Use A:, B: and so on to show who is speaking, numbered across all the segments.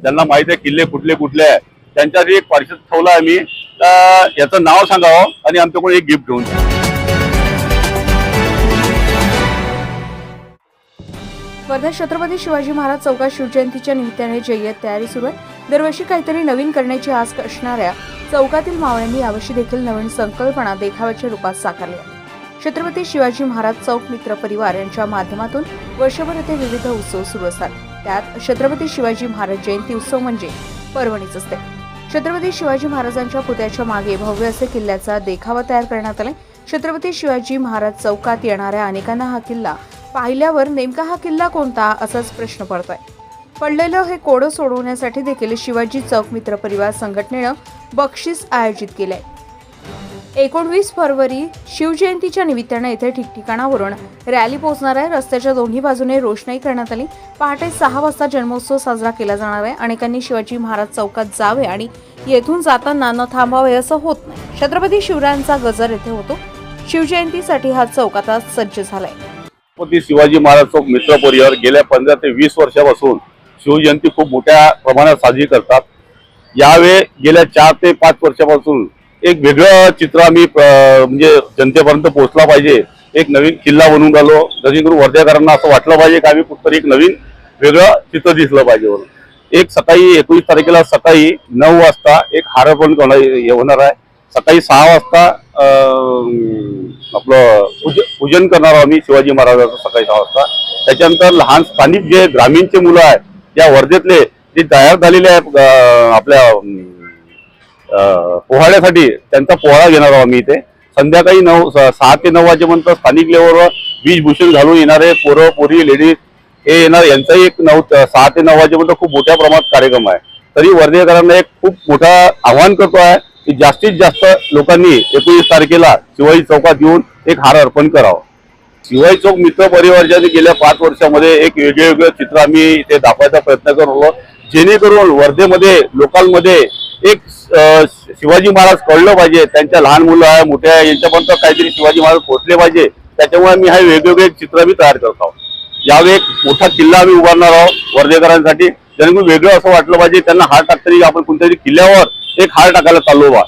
A: ज्यांना माहिती आहे किल्ले कुठले कुठले आहे त्यांच्यासाठी एक परिषद ठेवला आम्ही तर याचं नाव सांगावं आणि आमच्याकडून एक गिफ्ट घेऊन.
B: वर्धा छत्रपती शिवाजी महाराज चौकात शिवजयंतीच्या निमित्ताने जय्यत तयारी सुरू आहे. दरवर्षी काहीतरी नवीन करण्याची आस असणाऱ्या चौकातील मावळ्यांनी यावर्षी देखील नवीन संकल्पना देखाव्याच्या रूपात साकारल्या. छत्रपती शिवाजी महाराज चौक मित्र परिवार यांच्या माध्यमातून वर्षभर येथे विविध उत्सव सुरू असतात. त्यात छत्रपती शिवाजी महाराज जयंती उत्सव म्हणजे पर्वणीच असते. छत्रपती शिवाजी महाराजांच्या पुतळ्याच्या मागे भव्य असे किल्ल्याचा देखावा तयार करण्यात आला छत्रपती शिवाजी महाराज चौकात येणाऱ्या अनेकांना हा किल्ला पाहिल्यावर नेमका हा किल्ला कोणता असाच प्रश्न पडतोय. पडलेलं हे कोडं सोडवण्यासाठी देखील शिवाजी चौक मित्र परिवार संघटनेनं बक्षीस आयोजित केलंय. एकोणवीस फरवरी शिवजयंतीच्या निमित्तानं येथे ठिकठिकाणावरून रॅली पोहोचणार आहे. रस्त्याच्या दोन्ही बाजूने रोषणाई करण्यात आली. पहाटे सहा वाजता जन्मोत्सव साजरा केला जाणार आहे. अनेकांनी शिवाजी महाराज चौकात जावे आणि येथून जाताना न थांबावे असं होत नाही. छत्रपती शिवरायांचा गजर येथे होतो. शिवजयंतीसाठी हा चौक आता सज्ज झालाय.
A: छत्रपती शिवाजी महाराज चौक मित्र परिवार गेल्या पंधरा ते वीस वर्षापासून शिवजयंती खूप मोठ्या प्रमाणात साजरी करतात. यावेळी गेल्या चार ते पाच वर्षापासून एक वेगळं चित्र आम्ही म्हणजे जनतेपर्यंत पोहोचला पाहिजे. एक नवीन किल्ला बनवून राहिलो. जेणेकरून वर्ध्याकरांना असं वाटलं पाहिजे की आम्ही कुठतरी एक नवीन वेगळं चित्र दिसलं पाहिजे म्हणून. एक सकाळी एकोणीस तारखेला सकाळी नऊ वाजता एक हारपण होणार आहे. सकाळी सहा वाजता आपलं पूज पूजन करणार आहोत आम्ही शिवाजी महाराजाचं सकाळी सहा वाजता. त्याच्यानंतर लहान स्थानिक जे ग्रामीणचे मुलं आहेत या वर्धेतले जे तयार झालेले आहेत आपल्या पोहाड्यासाठी त्यांचा पोहाळा घेणार आहोत आम्ही इथे. संध्याकाळी नऊ सहा ते नऊ वाजेपर्यंत स्थानिक लेवलवर वेशभूषण घालून येणारे पोरं पोरी लेडीज हे येणार. यांचाही एक नऊ सहा ते नऊ वाजेपर्यंत खूप मोठ्या प्रमाणात कार्यक्रम आहे. तरी वर्धेकरांना एक खूप मोठा आव्हान करतो आहे की जास्तीत जास्त लोकांनी एकोणीस तारखेला शिवाजी चौकात येऊन एक हार अर्पण करावं. शिवाजी चौक मित्र परिवारच्या गेल्या पाच वर्षामध्ये एक वेगळे वेगळे चित्र आम्ही इथे दाखवायचा प्रयत्न करतो जेणेकरून वर्धेमध्ये लोकांमध्ये एक शिवाजी महाराज कळलं पाहिजे त्यांच्या लहान मुलं आहे मोठ्या आहे यांच्यापर्यंत काहीतरी शिवाजी महाराज पोहोचले पाहिजे त्याच्यामुळे मी हे वेगवेगळे चित्र मी तयार करत आहोत. यावेळी एक मोठा किल्ला आम्ही उभारणार आहोत वर्धेकरांसाठी. जेणेकरून वेगळं असं वाटलं पाहिजे त्यांना हार टाकतरी आपण कोणत्यातरी किल्ल्यावर एक हार टाकायला चाललो बा.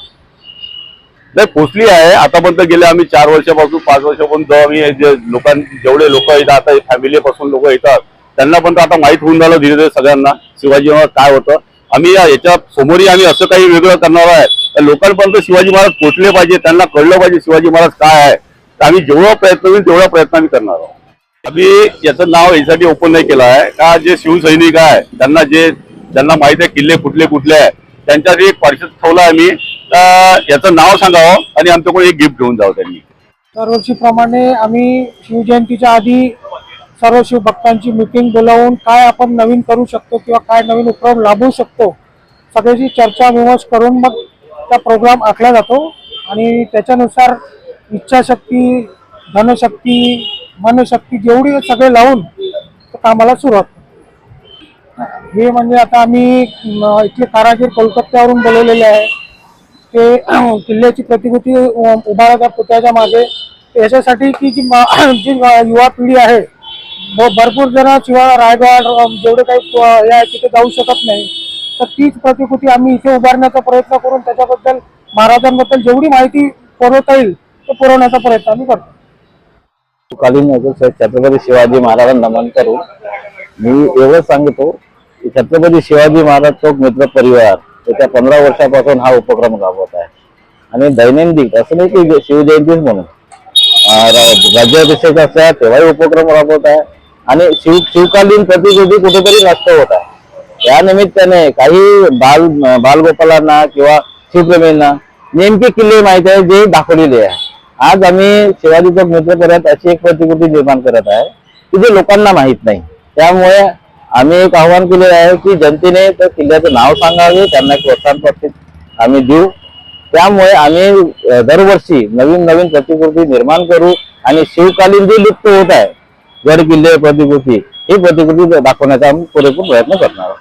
A: नाही पोचली आहे. आतापर्यंत गेले आम्ही चार वर्षापासून पाच वर्षापासून जेव्हा आम्ही जे लोकां जेवढे लोक येतात आता फॅमिलीपासून लोक येतात त्यांना पण आता माहीत होऊन झालं धीरे धीरे सगळ्यांना शिवाजी महाराज काय होतं. आम्ही या याच्या समोरही आम्ही असं काही वेगळं करणार आहे. तर लोकांपर्यंत शिवाजी महाराज पोचले पाहिजे त्यांना कळलं पाहिजे शिवाजी महाराज काय आहे. तर आम्ही जेवढा प्रयत्न होईल तेवढा प्रयत्न आम्ही करणार आहोत. आम्ही याचं नाव यासाठी ओपन नाही केलं आहे. का जे शिवसैनिक आहे त्यांना जे ज्यांना माहिती आहे किल्ले कुठले कुठले आहे त्यांच्यासाठी एक परिषद ठेवला आम्ही. तर याचं नाव सांगावं आणि आमच्याकडून एक गिफ्ट घेऊन जावं त्यांनी.
C: दरवर्षीप्रमाणे आम्ही शिवजयंतीच्या आधी सर्व शिवभक्तांची मिटिंग बोलावून काय आपण नवीन करू शकतो किंवा काय नवीन उपक्रम लाभू शकतो सगळ्याची चर्चा विमर्श करून मग त्या प्रोग्राम आखला जातो. आणि त्याच्यानुसार इच्छाशक्ती धनशक्ती मनशक्ती जेवढी सगळे लावून कामाला सुरुवात हे म्हणजे आता आम्ही इथले कारागीर कोलकात्यावरून बोलवलेले आहे. ते किल्ल्याची प्रतिकृती उभारा त्या पुतळ्याच्या मागे. याच्यासाठी की जी मा- जी युवा पिढी आहे भरपूर जण शिवाय रायगड जेवढे काही या हे आहे तिथे जाऊ शकत नाही. तर तीच प्रतिकृती आम्ही इथे उभारण्याचा प्रयत्न करून त्याच्याबद्दल महाराजांबद्दल जेवढी माहिती पुरवता येईल ते पुरवण्याचा प्रयत्न आम्ही करतो.
D: कालीन छत्रपती शिवाजी महाराजांना नमन करून मी एवढं सांगतो की छत्रपती शिवाजी महाराज चौक मित्र परिवार येत्या पंधरा वर्षापासून हा उपक्रम राबवत आहे. आणि दैनंदिन असं नाही की शिवजयंतीच म्हणून. राज्याभिषेक असा तेव्हाही उपक्रम राबवत आहे. आणि शिव शिवकालीन प्रतिकृती कुठेतरी नष्ट होत आहे. या निमित्ताने काही बाल बालगोपालांना किंवा शिवप्रेमींना नेमके किल्ले माहिती आहे जे दाखवलेले आहे. आज आम्ही शिवाजी चौक मित्र अशी एक प्रतिकृती निर्माण करत आहे की जे लोकांना माहीत नाही. त्यामुळे आम्ही एक आव्हान केलेलं आहे की जनतेने त्या किल्ल्याचं नाव सांगावे त्यांना एक प्रोत्साहन आम्ही देऊ. त्यामुळे आम्ही दरवर्षी नवीन नवीन प्रतिकृती निर्माण करू आणि शिवकालीन जे लुप्त होत आहे गड किल्ले प्रतिकृती ही प्रतिकृती दाखवण्याचा आम्ही पुरेपूर प्रयत्न करणार आहोत.